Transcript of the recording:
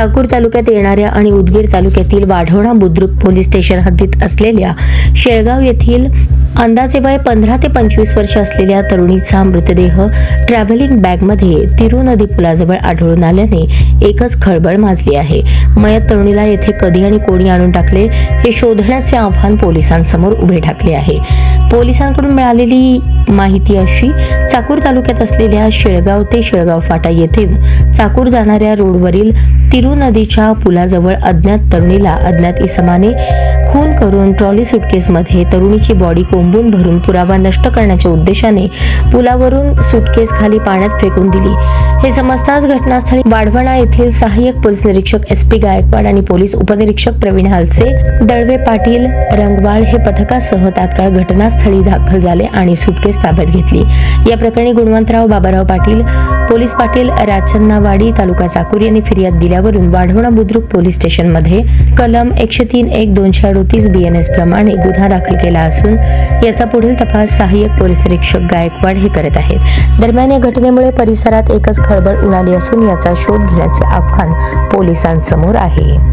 चाकूर तालुक्यात येणाऱ्या आणि उदगीर तालुक्यातील वाढवणा बुद्रुक पोलीस स्टेशन हद्दीत असलेल्या शेळगाव येथील अंदाजे वय पंधरा ते पंचवीस वर्ष असलेल्या तरुणीचा मृतदेह ट्रॅव्हलिंग बॅगमध्ये तिरू नदी पुलाजवळ आढळून आल्याने एकच खळबळ माजली आहे. मयत तरुणीला येथे कधी आणि कोणी आणून टाकले हे शोधण्याचे आव्हान पोलिसांसमोर उभे ठाकले आहे. पोलिसांकडून मिळालेली माहिती अशी चाकूर तालुक्यात असलेल्या शेळगाव ते शेळगाव फाटा येथे चाकूर जाणाऱ्या रोडवरील तिरू नदीच्या पुलाजवळ अज्ञात तरुणीला अज्ञात इसमाने खून करून ट्रॉली सुटकेसमध्ये तरुणीची बॉडी कोंबून भरून पुरावा नष्ट करण्याच्या उद्देशाने पुलावरून सुटकेस खाली पाण्यात फेकून दिली. हे समजताच घटनास्थळी वाढवणा येथील सहाय्यक पोलीस निरीक्षक एस पी गायकवाड आणि पोलीस उपनिरीक्षक प्रवीण हालसे दळवे पाटील रंगवाळ हे पथकासह तात्काळ घटनास्थळी दाखल झाले आणि सुटकेस ताब्यात घेतली. या प्रकरणी गुणवंतराव बाबाराव पाटील पोलीस पाटील राचन्नावाडी तालुका चाकूर यांनी फिर्याद दिल्यावरून वाढवणा बुद्रुक पोलीस स्टेशनमध्ये कलम एकशे तीन एक दोनशे अडोतीस बीएनएस प्रमाणे गुन्हा दाखल केला असून याचा पुढील तपास सहाय्यक पोलीस निरीक्षक गायकवाड हे करत आहेत. दरम्यान या घटनेमुळे परिसरात एकच खळबळ उडाली असून याचा शोध घेण्याचे आव्हान पोलिसांसमोर आहे.